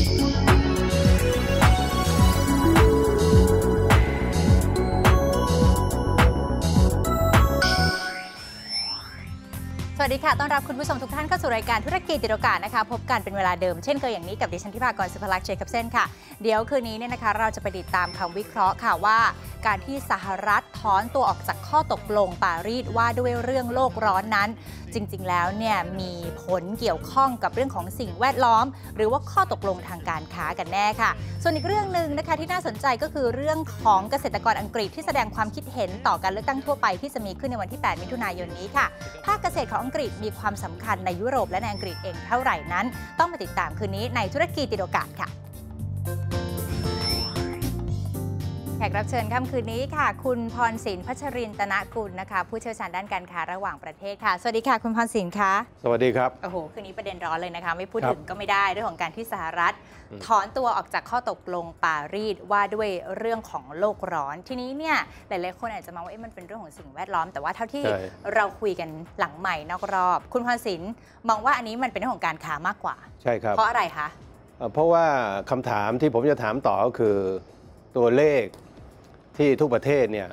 สวัสดีค่ะ ต้อนรับคุณผู้ชมทุกท่านเข้าสู่รายการธุรกิจติดโอกาสนะคะ พบกันเป็นเวลาเดิมเช่นเคยอย่างนี้กับดิฉันทิพากรสุภลักษณ์เชยกับเส้นค่ะ เดี๋ยวคืนนี้เนี่ยนะคะเราจะไปติดตามคำวิเคราะห์ค่ะว่า การที่สหรัฐ ถอนตัวออกจากข้อตกลงปารีสว่าด้วยเรื่องโลกร้อนนั้น จริงๆ แล้วเนี่ยมีผลเกี่ยวข้องกับเรื่องของสิ่งแวดล้อม หรือว่าข้อตกลงทางการค้ากันแน่ค่ะ ส่วนอีกเรื่องหนึ่งนะคะที่น่าสนใจก็คือเรื่องของเกษตรกรอังกฤษที่แสดงความคิดเห็นต่อการเลือกตั้งทั่วไปที่จะมีขึ้นในวันที่ 8 มิถุนายนนี้ค่ะ ภาคเกษตรของอังกฤษมีความสำคัญในยุโรปและในอังกฤษเองเท่าไหร่นั้น ต้องมาติดตามคืนนี้ในธุรกิจติดโอกาสค่ะ แขกรับเชิญค่ำคืนนี้ค่ะ คุณพรศินพัชรินตนะกุลนะคะ ผู้เชี่ยวชาญด้านการค้าระหว่างประเทศค่ะ สวัสดีค่ะ คุณพรศินคะสวัสดีครับโอ้โหคืนนี้ประเด็นร้อนเลยนะคะ ไม่พูดครับถึงก็ไม่ได้เรื่องของการที่สหรัฐอืมถอนตัวออกจากข้อตกลงปารีสว่าด้วยเรื่องของโลกร้อน ทีนี้เนี่ยหลายๆคนอาจจะมองว่าเอ๊ะมันเป็นเรื่องของสิ่งแวดล้อม แต่ว่าเท่าที่ใช่เราคุยกันหลังใหม่นอกรอบ คุณพรศินมองว่าอันนี้มันเป็นเรื่องของการค้ามากกว่า ใช่ครับเพราะอะไรคะเอ่อเพราะว่าคำถามที่ผมจะถามต่อก็คือตัวเลข ที่ทุกประเทศเนี่ย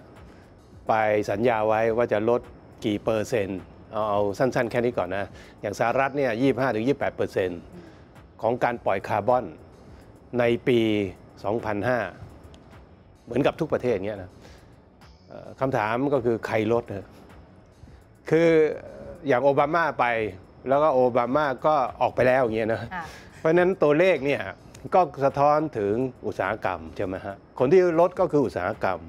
ไปสัญญาไว้ว่าจะลดกี่เปอร์เซ็นต์เอาเอาสั้นๆ แค่นี้ก่อนนะ อย่างสหรัฐเนี่ย25ถึง28เปอร์เซ็นต์ของการปล่อยคาร์บอนในปี 2005 เหมือนกับทุกประเทศเงี้ยนะเอ่อคำถามก็คือใครลดนะคืออย่างโอบามาไปแล้วก็โอบามาก็ออกไปแล้วอย่างเงี้ยนะอะเพราะฉะนั้นตัวเลขเนี่ย ก็สะท้อนถึงอุตสาหกรรมใช่ไหมฮะคนที่ลดก็คืออุตสาหกรรม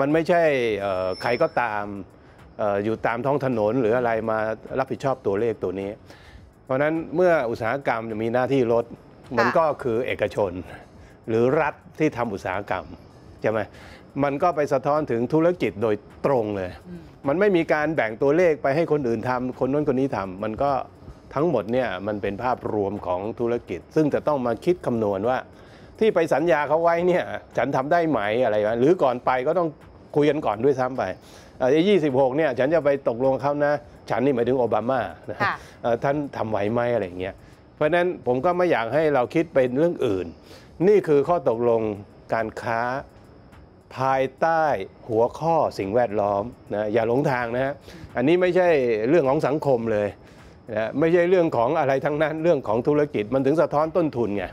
มันไม่ใช่เอ่อใครก็ตามเอออยู่ตามท้องถนนหรืออะไรมารับผิดชอบตัวเลขตัวนี้ เพราะฉะนั้นเมื่ออุตสาหกรรมมีหน้าที่ลดมันก็คือเอกชน หรือรัฐที่ทำอุตสาหกรรมใช่ไหมมันก็ไปสะท้อนถึงธุรกิจโดยตรงเลยอืมมันไม่มีการแบ่งตัวเลขไปให้คนอื่นทำคนนู้นคนนี้ทำมันก็ ทั้งหมดเนี่ยมันเป็นภาพรวมของธุรกิจ ซึ่งจะต้องมาคิดคำนวณว่า ที่ไปสัญญาเขาไว้เนี่ยฉันทำได้ไหมอะไรวะหรือก่อนไปก็ต้องคุยกันก่อนด้วยซ้ำไปไอ้ยี่สิบหกเนี่ยฉันจะไปตกลงกับเขานะ ฉันนี่หมายถึงโอบามานะค่ะเอ่อท่านทำไหวไหมอะไรอย่างเงี้ยเพราะฉะนั้นผมก็ไม่อยากให้เราคิดเป็นเรื่องอื่น นี่คือข้อตกลงการค้าภายใต้หัวข้อสิ่งแวดล้อมนะอย่าหลงทางนะฮะอันนี้ไม่ใช่เรื่องของสังคมเลย นะไม่ใช่เรื่องของอะไรทั้งนั้นเรื่องของธุรกิจมันถึงสะท้อนต้นทุนไง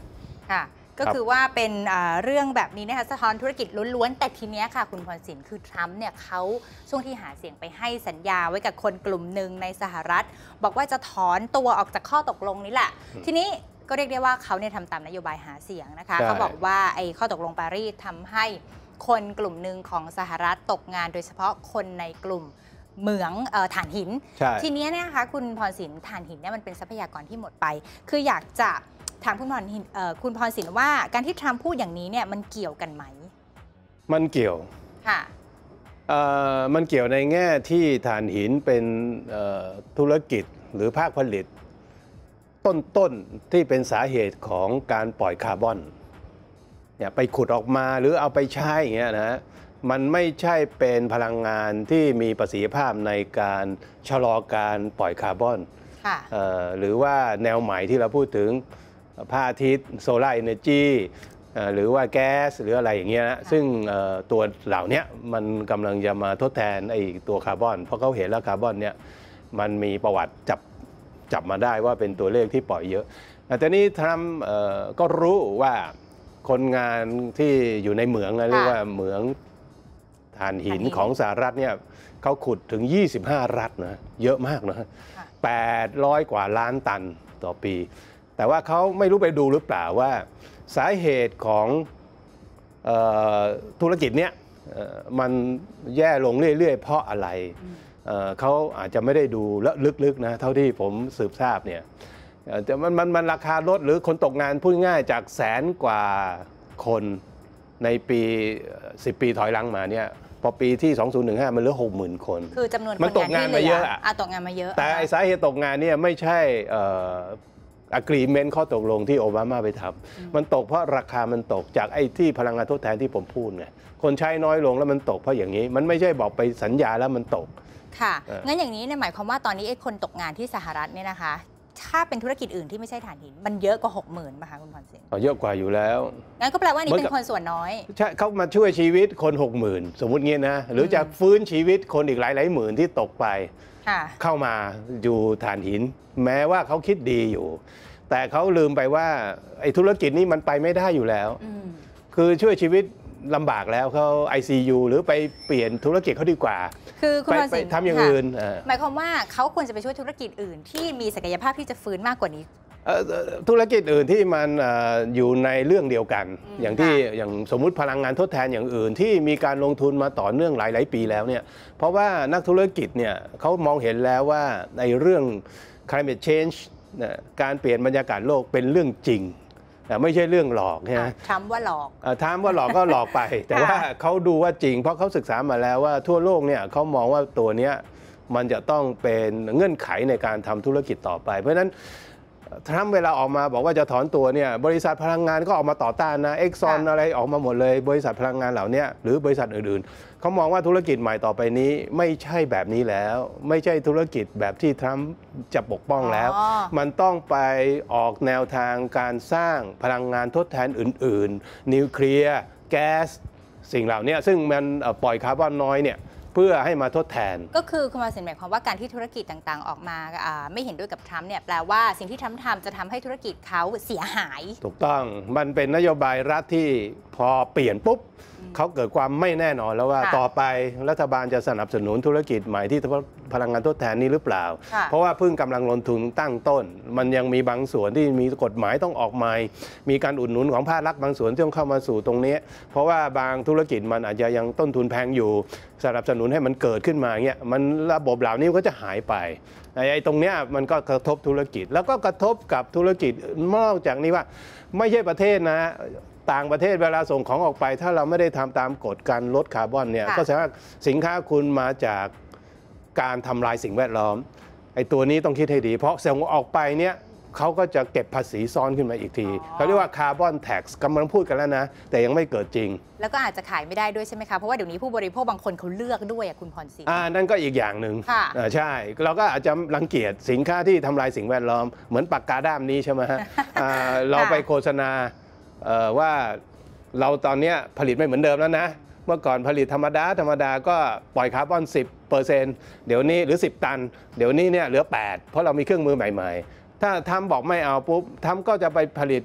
ค่ะก็ครับคือว่าเป็นอ่าเรื่องแบบนี้นะคะสะท้อนธุรกิจล้วนๆ แต่ทีเนี้ยค่ะ คุณพรศินคือทรัมป์เนี่ยเขาช่วงที่หาเสียงไปให้สัญญาไว้กับคนกลุ่มหนึ่งในสหรัฐ บอกว่าจะถอนตัวออกจากข้อตกลงนี้แหละ ทีนี้ก็เรียกได้ว่าเขาเนี่ยทำตามนโยบายหาเสียงนะคะใช่เขาบอกว่าไอ้ข้อตกลงปารีสทำให้คนกลุ่มหนึ่งของสหรัฐตกงานโดยเฉพาะคนในกลุ่ม เหมืองเออถ่านหินใช่ทีเนี้ยเนี่ยนะคะคุณพรศินถ่านหินเนี่ยมันเป็นทรัพยากรที่หมดไป คืออยากจะถามคุณพรหินเอ่อคุณพรศินว่าการที่ทรัมป์พูดอย่างนี้เนี่ยมันเกี่ยวกันไหม มันเกี่ยวค่ะเอ่อมันเกี่ยวในแง่ที่ถ่านหินเป็นเอ่อธุรกิจหรือภาคผลิต ต้นๆที่เป็นสาเหตุของการปล่อยคาร์บอนเนี่ยไปขุดออกมาหรือเอาไปใช้อย่างเงี้ยนะ มันไม่ใช่เป็นพลังงานที่มีประสิทธิภาพในการชะลอการปล่อยคาร์บอนค่ะเอ่อหรือว่าแนวใหม่ที่เราพูดถึงพระอาทิตย์โซลาร์เอเนจีหรือว่าแก๊สหรืออะไรอย่างเงี้ยนะซึ่งเอ่อตัวเหล่าเนี้ยมันกำลังจะมาทดแทนไอ้ตัวคาร์บอน เพราะเขาเห็นแล้วคาร์บอนเนี่ยมันมีประวัติจับจับมาได้ว่าเป็นตัวเลขที่ปล่อยเยอะแต่นี้ทรัมป์เอ่อก็รู้ว่าคนงานที่อยู่ในเหมืองนะเรียกว่าเหมือง ถ่านหินถ่านหินของสหรัฐเนี่ยเขาขุดถึง 25 รัฐนะเยอะมากนะค่ะ800 กว่าล้านตันต่อปี แต่ว่าเขาไม่รู้ไปดูหรือเปล่าว่า สาเหตุของเออธุรกิจเนี้ยเอ่อมันแย่ลงเรื่อย ๆ เพราะอะไรเอ่อเขาอาจจะไม่ได้ดูลึกๆนะเท่าที่ผมสืบทราบเนี่ยเอ่อแต่มันมันมันราคาลดหรือคนตกงานพูดง่ายๆจากแสนกว่าคน ในปีเอ่อ10 ปีถอยหลังมาเนี่ยพอปีที่ 2015 มันเหลือ 60,000 คน คือจำนวนคมันนตกงานมาเยอะอะอะตกงานมาเยอะ แต่ไอ้สาเหตุตกงานเนี่ยไม่ใช่อะกรีเมนต์ข้อตกลงที่โอบามาไปทำมันตกเพราะราคามันตกจากไอ้ที่พลังงานทดแทนที่ผมพูดไงคนใช้น้อยลงแล้วมันตกเพราะอย่างนี้ มันไม่ใช่บอกไปสัญญาแล้วมันตก ค่ะเอองั้นอย่างนี้เนี่ยหมายความว่าตอนนี้ไอ้คนตกงานที่สหรัฐเนี่ยนะคะ ถ้าเป็นธุรกิจอื่นที่ไม่ใช่ถ่านหิน มันเยอะกว่า6 0,000ป่ะคะคุณพรศินเอาเยอะกว่าอยู่แล้วงั้นก็แปลว่านี่เหมือนเป็กับนคนส่วนน้อยใช่เขามาช่วยชีวิตคนหกหมื่นสมมุติงี้นะ หรือจะฟื้นชีวิตคนอีกหลายหลายๆหมื่นที่ตกไปค่ะเข้ามาอยู่ฐานหิน แม้ว่าเขาคิดดีอยู่ แต่เขาลืมไปว่าไอ้ธุรกิจนี้มันไปไม่ได้อยู่แล้วอืมคือช่วยชีวิต ลำบากแล้วเขา ICU หรือไปเปลี่ยนธุรกิจเขาดีกว่า คือคุณไปพรไปศินทำอย่างค่ะอื่นเออหมายความว่าเขาควรจะไปช่วยธุรกิจอื่น ที่มีศักยภาพที่จะฟื้นมากกว่านี้เอ่อธุรกิจอื่นที่มันเอ่ออยู่ในเรื่องเดียวกันอืมอย่างที่ค่ะอย่างสมมุติพลังงานทดแทนอย่างอื่น ที่มีการลงทุนมาต่อเนื่องหลายๆปีแล้วเนี่ยเพราะว่านักธุรกิจเนี่ยเขามองเห็นแล้วว่าในเรื่อง climate change นะการเปลี่ยนบรรยากาศโลกเป็นเรื่องจริงอะ ไม่ใช่เรื่องหลอกใช่ไหมอะทรัมป์ว่าหลอกอะถามว่าหลอกก็หลอกไป แต่ว่าเขาดูว่าจริง เพราะเขาศึกษามาแล้วว่าทั่วโลกเนี่ยเขามองว่าตัวเนี้ยมันจะต้องเป็นเงื่อนไขในการทำธุรกิจต่อไป เพราะฉะนั้น ทรัมป์เวลาออกมาบอกว่าจะถอนตัวเนี่ยบริษัทพลังงานก็ออกมาต่อต้านนะเอ็กซอนค่ะอะไรออกมาหมดเลย บริษัทพลังงานเหล่าเนี้ยหรือบริษัทอื่นๆเขามองว่าธุรกิจใหม่ต่อไปนี้ไม่ใช่แบบนี้แล้ว ไม่ใช่ธุรกิจแบบที่ทรัมป์จะปกป้องแล้วอ๋อมันต้องไปออกแนวทางการสร้างพลังงานทดแทนอื่น ๆ นิวเคลียร์แก๊สสิ่งเหล่านี้ซึ่งมันเอ่อปล่อยคาร์บอนน้อยเนี่ย เพื่อให้มาทดแทน ก็คือคุณพรศินหมายความว่าการที่ธุรกิจต่างๆ ออกมาอ่าไม่เห็นด้วยกับทรัมป์เนี่ยแปลว่าสิ่งที่ทรัมป์ทำจะทำให้ธุรกิจเขาเสียหาย ถูกต้องมันเป็นนโยบายรัฐที่พอเปลี่ยนปุ๊บเขาเกิดความไม่แน่นอนแล้วว่าค่ะต่อไปรัฐบาลจะสนับสนุนธุรกิจใหม่ที่ พลังงานทดแทนนี้หรือเปล่าค่ะเพราะว่าเพิ่งกำลังลงทุนตั้งต้น มันยังมีบางส่วนที่มีกฎหมายต้องออกใหม่ มีการอุดหนุนของภาครัฐบางส่วนที่ต้องเข้ามาสู่ตรงนี้ เพราะว่าบางธุรกิจมันอาจจะยังต้นทุนแพงอยู่ สนับสนุนให้มันเกิดขึ้นมาเงี้ยมันระบบเหล่านี้ก็จะหายไปไอ้ไอ้ตรงเนี้ยมันก็กระทบธุรกิจ แล้วก็กระทบกับธุรกิจนอกจากนี้ว่าไม่ใช่ประเทศนะต่างประเทศเวลาส่งของออกไป ถ้าเราไม่ได้ทำตามกฎการลดคาร์บอนเนี่ยค่ะก็แสดงว่าสินค้าคุณมาจาก การทำลายสิ่งแวดล้อมไอ้ตัวนี้ต้องคิดให้ดี เพราะส่งออกไปเนี่ยเขาก็จะเก็บภาษีซ้อนขึ้นมาอีกทีเขาเรียกว่าคาร์บอนแท็กซ์กำลังพูดกันแล้วนะ แต่ยังไม่เกิดจริง แล้วก็อาจจะขายไม่ได้ด้วยใช่ไหมคะ เพราะว่าเดี๋ยวนี้ผู้บริโภคบางคนเขาเลือกด้วยอะคุณพรศินอ่านั่นก็อีกอย่างหนึ่งค่ะอ่าใช่ เราก็อาจจะรังเกียจสินค้าที่ทำลายสิ่งแวดล้อม เหมือนปากกาด้ามนี้ใช่ไหมฮะอ่าเราไปโฆษณาเอ่อว่าเราตอนเนี้ยผลิตไม่เหมือนเดิมแล้วนะ เมื่อก่อนผลิตธรรมดาธรรมดาก็ปล่อยคาร์บอน10 เปอร์เซ็นต์เดี๋ยวนี้หรือ 10 ตัน เดี๋ยวนี้เนี่ยเหลือ 8 เพราะเรามีเครื่องมือใหม่ ๆ ถ้าทำบอกไม่เอาปุ๊บทำก็จะไปผลิต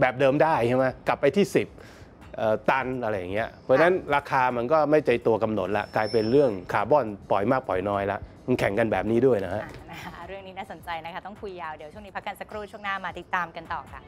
แบบเดิมได้ใช่ไหมกลับไปที่ 10เอ่อตันอะไรอย่างเงี้ยเพราะฉะนั้นราคามันก็ไม่ใจตัวกำหนดละกลายเป็นเรื่องคาร์บอนปล่อยมากปล่อยน้อยละมันแข่งกันแบบนี้ด้วยนะฮะอะนะคะเรื่องนี้น่าสนใจนะคะต้องคุยยาวเดี๋ยวช่วงนี้พักกันสักครู่ช่วงหน้ามาติดตามกันต่อค่ะ